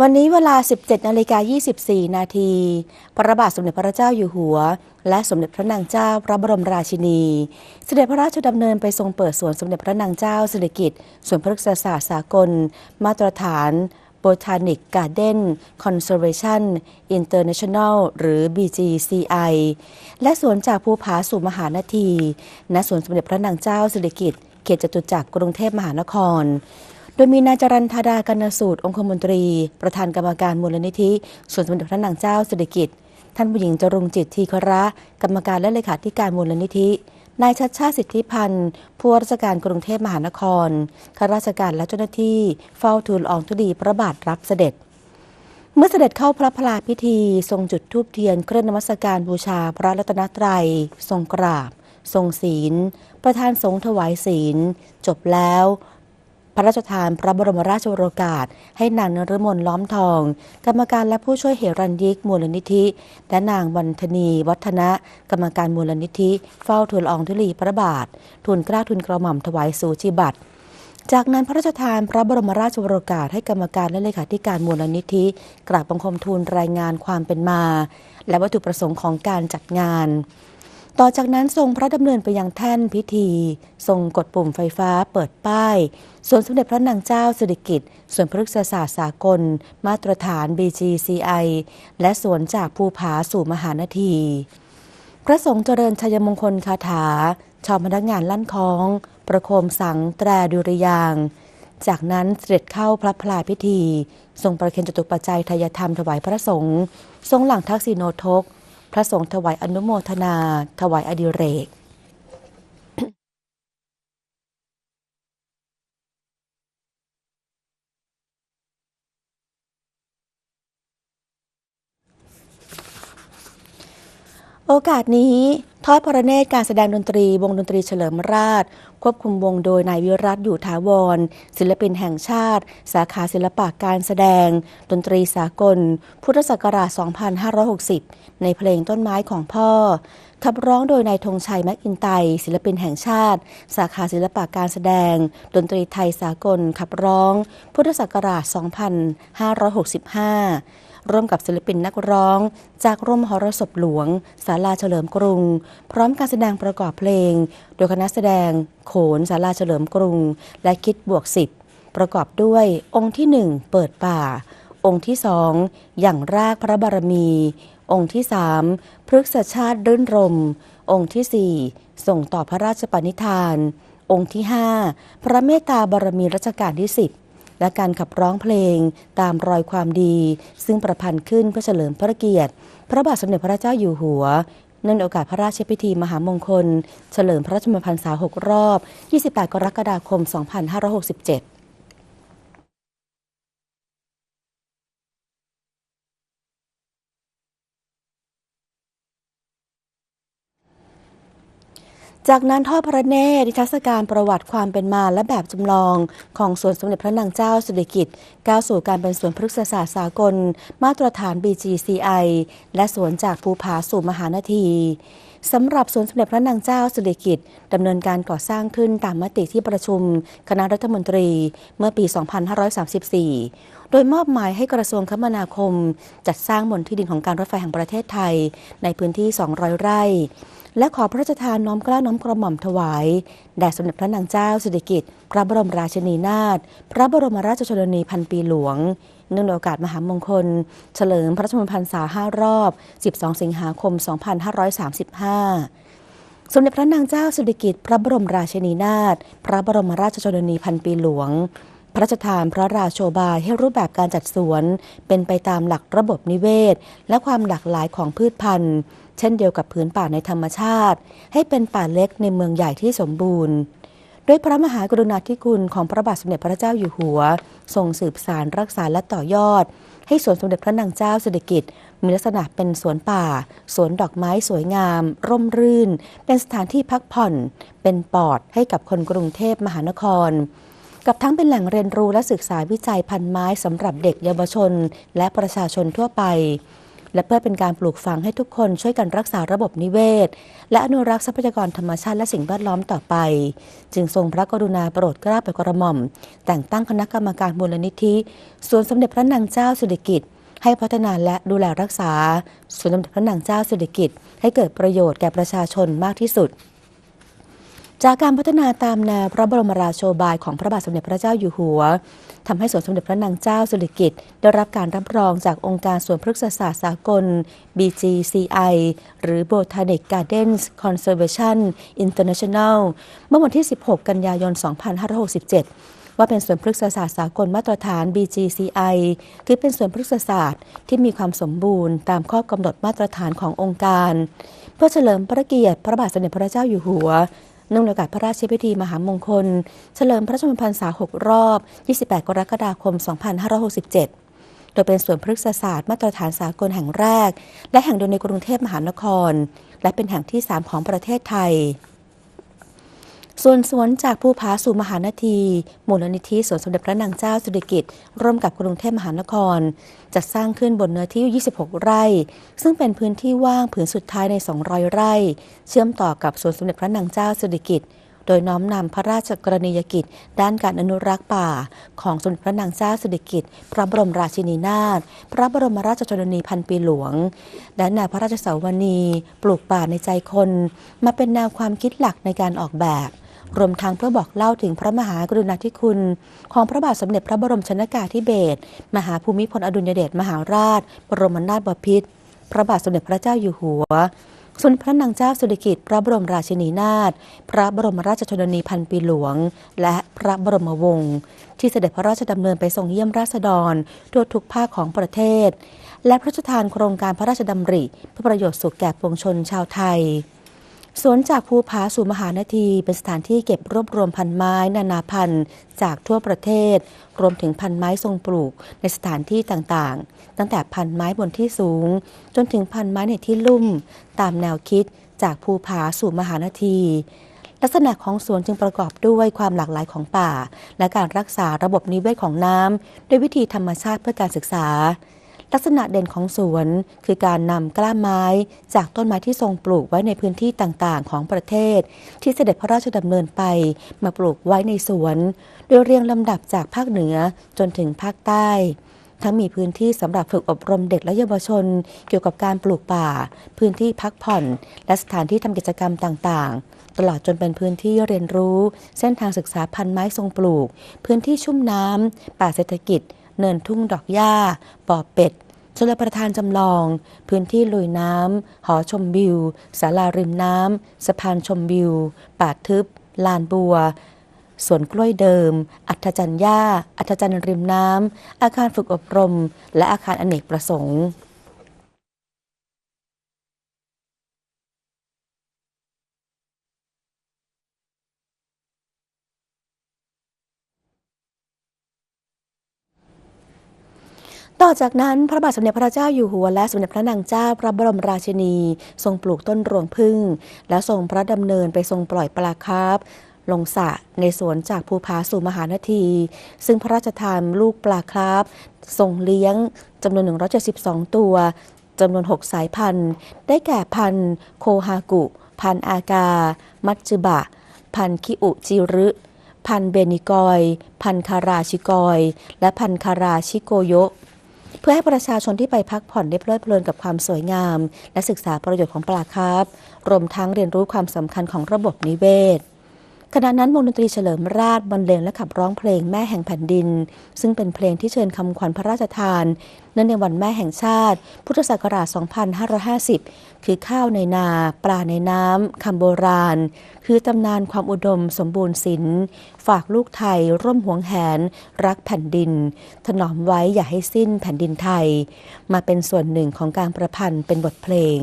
วันนี้เวลา 17นาฬิกา24 นาที พระบาทสมเด็จพระเจ้าอยู่หัว และสมเด็จพระนางเจ้าพระบรมราชินี เสด็จพระราชดำเนินไปทรงเปิดสวนสมเด็จพระนางเจ้าสิริกิติ์สวนพฤกษศาสตร์สากล มาตรฐาน Botanic Garden Conservation International หรือ BGCI และสวนจากภูผาสู่มหานาที ณ สวนสมเด็จพระนางเจ้าสิริกิติ์เขตจตุจักรกรุงเทพมหานคร โดยมีนายจรันธาดากนสูตร องคมนตรี ประธานกรรมการมูลนิธิส่วนสมเด็จพระนางเจ้าสิริกิติ์ท่านผู้หญิงจรุงจิตทีคระ กรรมการและเลขาธิการมูลนิธิ นายชัดชาติสิทธิพันธ์ ผู้ว่าราชการกรุงเทพมหานคร ข้าราชการและเจ้าหน้าที่ เฝ้าทูลอองธุลีพระบาทรับเสด็จ เมื่อเสด็จเข้าพระพลาพิธี ทรงจุดธูปเทียนเครื่องนมัสการบูชาพระรัตนตรัย ทรงกราบ ทรงศีล ประธานสงฆ์ถวายศีล จบแล้ว พระราชทานพระบรมราชโองการ ให้นางนรมนล้อมทอง กรรมการและผู้ช่วยเหรัญยิกมูลนิธิ และนางวันธนีวัฒนะ กรรมการมูลนิธิ เฝ้าทูลอองธุลีพระบาท ทูลกล้าทูลกระหม่อมถวายสูจิบัตรจากนั้นพระราชทานพระบรมราชโองการให้กรรมการและเลขาธิการมูลนิธิ กราบบังคมทูลรายงานความเป็นมา และวัตถุประสงค์ของการจัดงาน ต่อจากนั้นทรงพระดำเนินไปยังแท่นพิธี ทรงกดปุ่มไฟฟ้าเปิดป้ายสวนสมเด็จพระนางเจ้าสิริกิติ์สวนพฤกษศาสตร์สากล มาตรฐาน BGCI และสวนจากภูผาสู่มหานาที พระสงฆ์เจริญชัยมงคลคาถา ชาวพนักงานลั่นคล้อง ประโคมสังแตรดุริยาง จากนั้นเสด็จเข้าพระพลาพิธี ทรงประเคนจตุปัจจัยทายธรรมถวายพระสงฆ์ทรงหลังทักษิโนทก พระสงฆ์ถวายอนุโมทนา ถวายอดิเรกโอกาสนี้ ทอดพระเนตรการแสดงดนตรี วงดนตรีเฉลิมราช ควบคุมวงโดยนายวิรัตอยู่ถาวร ศิลปินแห่งชาติ สาขาศิลปะการแสดง ดนตรีสากล พุทธศักราช 2560 ในเพลงต้นไม้ของพ่อ ขับร้องโดยนายธงชัยแม็กอินไต ศิลปินแห่งชาติ สาขาศิลปะการแสดง ดนตรีไทยสากลขับร้อง พุทธศักราช 2565 ร่วมกับศิลปินนักร้อง จากร่มหรสพหลวงศาลาเฉลิมกรุง พร้อมการแสดงประกอบเพลง โดยคณะแสดงโขนศาลาเฉลิมกรุง และคิดบวกสิบประกอบด้วยองค์ที่หนึ่งเปิดป่า องค์ที่สองอย่างรากพระบารมี องค์ที่สามพฤกษชาติรื่นรม องค์ที่สี่ส่งต่อพระราชปณิธาน องค์ที่ห้าพระเมตตาบารมีรัชกาลที่สิบ และการขับร้องเพลงตามรอยความดี ซึ่งประพันธ์ขึ้นเพื่อเฉลิมพระเกียรติ พระบาทสมเด็จพระเจ้าอยู่หัวเนื่องในโอกาสพระราชพิธีมหามงคล เฉลิมพระชนมพรรษา 6 รอบ 28 กรกฎาคม 2567 จากนั้นทอดพระเนตรนิทรรศการประวัติความเป็นมาและแบบจำลองของสวนสมเด็จพระนางเจ้าสุริกิติ์ก้าวสู่การเป็นสวนพฤกษศาสตร์สากล มาตรฐาน BGCI และสวนจากภูผาสู่มหานาที สำหรับสวนสมเด็จพระนางเจ้าสิริกิติ์ดำเนินการก่อสร้างขึ้นตามมติที่ประชุมคณะรัฐมนตรีเมื่อปี 2534 โดยมอบหมายให้กระทรวงคมนาคม จัดสร้างบนที่ดินของการรถไฟแห่งประเทศไทย ในพื้นที่ 200 ไร่ และขอพระราชทานน้อมเกล้าน้อมกระหม่อมถวายแด่สมเด็จพระนางเจ้าสิริกิติ์พระบรมราชินีนาถพระบรมราชชนนีพันปีหลวง เนื่องในโอกาสมหามงคล เฉลิมพระชนมพรรษา5รอบ 12 สิงหาคม 2535สมเด็จพระนางเจ้าสิริกิติ์พระบรมราชินีนาถ พระบรมราชชนนีพันปีหลวง พระราชทานพระราโชบายให้รูปแบบการจัดสวน เป็นไปตามหลักระบบนิเวศ และความหลากหลายของพืชพันธุ์ เช่นเดียวกับผืนป่าในธรรมชาติ ให้เป็นป่าเล็กในเมืองใหญ่ที่สมบูรณ์ ด้วยพระมหากรุณาธิคุณของพระบาทสมเด็จพระเจ้าอยู่หัว ทรงสืบสารรักษาและต่อยอด ให้สวนสมเด็จพระนางเจ้าสิริกิติ์มีลักษณะเป็นสวนป่า สวนดอกไม้สวยงาม ร่มรื่น เป็นสถานที่พักผ่อน เป็นปอดให้กับคนกรุงเทพมหานคร กับทั้งเป็นแหล่งเรียนรู้และศึกษาวิจัยพันไม้สำหรับเด็กเยาวชน และประชาชนทั่วไป และเพื่อเป็นการปลูกฝังให้ทุกคนช่วยกันรักษาระบบนิเวศ และอนุรักษ์ทรัพยากรธรรมชาติและสิ่งแวดล้อมต่อไป จึงทรงพระกรุณาโปรดเกล้าโปรดกระหม่อม แต่งตั้งคณะกรรมการมูลนิธิสวนสมเด็จพระนางเจ้าสุริกิติ์ให้พัฒนาและดูแลรักษาสวนสมเด็จพระนางเจ้าสุริกิติ์ให้เกิดประโยชน์แก่ประชาชนมากที่สุด จากการพัฒนาตามแนวพระบรมราโชบายของพระบาทสมเด็จพระเจ้าอยู่หัวทำให้สวนสมเด็จพระนางเจ้าสิริกิติ์ได้รับการรับรองจากองค์การสวนพฤกษศาสตร์สากล BGCI หรือ Botanic Gardens Conservation International เมื่อวันที่ 16 กันยายน 2567ว่าเป็นสวนพฤกษศาสตร์สากลมาตรฐาน BGCI คือเป็นสวนพฤกษศาสตร์ที่มีความสมบูรณ์ตามข้อกำหนดมาตรฐานขององค์การ เพื่อเฉลิมพระเกียรติพระบาทสมเด็จพระเจ้าอยู่หัว เนื่องในโอกาสพระราชพิธีมหามงคล เฉลิมพระชนมพรรษา 6 รอบ 28 กรกฎาคม 2567 โดยเป็นสวนพฤกษศาสตร์มาตรฐานสากลแห่งแรก และแห่งเดียวในกรุงเทพมหานคร และเป็นแห่งที่ 3 ของประเทศไทย ส่วนสวนจากภูผาสู่มหานาที มูลนิธิสวนสมเด็จพระนางเจ้าสิริกิติ์ร่วมกับกรุงเทพมหานคร จัดสร้างขึ้นบนเนื้อที่ 26 ไร่ ซึ่งเป็นพื้นที่ว่างผืนสุดท้ายใน 200 ไร่ เชื่อมต่อกับสวนสมเด็จพระนางเจ้าสิริกิติ์โดยน้อมนำพระราชกรณียกิจ ด้านการอนุรักษ์ป่า ของสมเด็จพระนางเจ้าสิริกิติ์พระบรมราชินีนาถพระบรมราชชนนีพันปีหลวงและแนวพระราชเสาวนี ปลูกป่าในใจคน มาเป็นแนวความคิดหลักในการออกแบบ รวมทั้งเพื่อบอกเล่าถึงพระมหากรุณาธิคุณ ของพระบาทสมเด็จพระบรมชนกาธิเบศรมหาภูมิพลอดุลยเดชมหาราช บรมนาถบพิตรพระบาทสมเด็จพระเจ้าอยู่หัวสมเด็จพระนางเจ้าสิริกิติ์พระบรมราชินีนาถพระบรมราชชนนีพันปีหลวง และพระบรมวงศ์ที่เสด็จพระราชดำเนินไปทรงเยี่ยมราษฎรทั่วทุกภาคของประเทศ และพระราชทานโครงการพระราชดำริเพื่อประโยชน์สุขแก่ปวงชนชาวไทย สวนจากภูผาสู่มหานาทีเป็นสถานที่เก็บรวบรวมพันไม้นานาพันธุ์จากทั่วประเทศ รวมถึงพันไม้ทรงปลูกในสถานที่ต่างๆ ตั้งแต่พันไม้บนที่สูง จนถึงพันไม้ในที่ลุ่ม ตามแนวคิดจากภูผาสู่มหานาที ลักษณะของสวนจึงประกอบด้วยความหลากหลายของป่า และการรักษาระบบนิเวศของน้ำด้วยวิธีธรรมชาติเพื่อการศึกษา ลักษณะเด่นของสวน คือการนำกล้าไม้จากต้นไม้ที่ทรงปลูกไว้ในพื้นที่ต่างๆ ของประเทศ ที่เสด็จพระราชดำเนินไป มาปลูกไว้ในสวน โดยเรียงลำดับจากภาคเหนือจนถึงภาคใต้ ทั้งมีพื้นที่สำหรับฝึกอบรมเด็กและเยาวชน เกี่ยวกับการปลูกป่า พื้นที่พักผ่อน และสถานที่ทำกิจกรรมต่างๆตลอดจนเป็นพื้นที่เรียนรู้ เส้นทางศึกษาพันไม้ทรงปลูก พื้นที่ชุ่มน้ำ ป่าเศรษฐกิจ เนินทุ่งดอกหญ้าบ่อเป็ด ชลประทานจำลอง พื้นที่ลุยน้ำ หอชมวิวศาลาริมน้ำสะพานชมวิว ป่าทึบ ลานบัว สวนกล้วยเดิม อัธจันย่าอัธจันร์ริมน้ำ อาคารฝึกอบรม และอาคารอเนกประสงค์ ต่อจากนั้นพระบาทสมเด็จพระเจ้าอยู่หัวและสมเด็จพระนางเจ้าพระบรมราชินี ทรงปลูกต้นรวงพึ่ง และทรงพระดำเนินไปทรงปล่อยปลาคาร์ฟลงสระในสวนจากภูผาสู่มหานาที ซึ่งพระราชทานลูกปลาคร์ฟทรงเลี้ยงจำนวน 172 ตัวจำนวน 6 สายพันธุ์ ได้แก่พันธุ์โคฮากุ พันธุ์อากา มัตจึบะ พันธุ์คิอุจิรุพันธุ์เบนิกอย พันธุ์คาราชิกอย และพันธุ์คาราชิโกโยะ เพื่อให้ประชาชนที่ไปพักผ่อนได้เพลิดเพลินกับความสวยงาม และศึกษาประโยชน์ของปลาคาร์ฟรวมทั้งเรียนรู้ความสำคัญของระบบนิเวศ ขณะนั้นวงดนตรีเฉลิมราชบรรเลงและขับร้องเพลงแม่แห่งแผ่นดิน ซึ่งเป็นเพลงที่เชิญคำขวัญพระราชทานเนื่องในวันแม่แห่งชาติ พุทธศักราช 2550 คือข้าวในนา ปลาในน้ำคำโบราณ คือตำนานความอุดมสมบูรณ์ศิลป์ฝากลูกไทย ร่วมหวงแหน รักแผ่นดิน ถนอมไว้อย่าให้สิ้นแผ่นดินไทย มาเป็นส่วนหนึ่งของการประพันธ์เป็นบทเพลง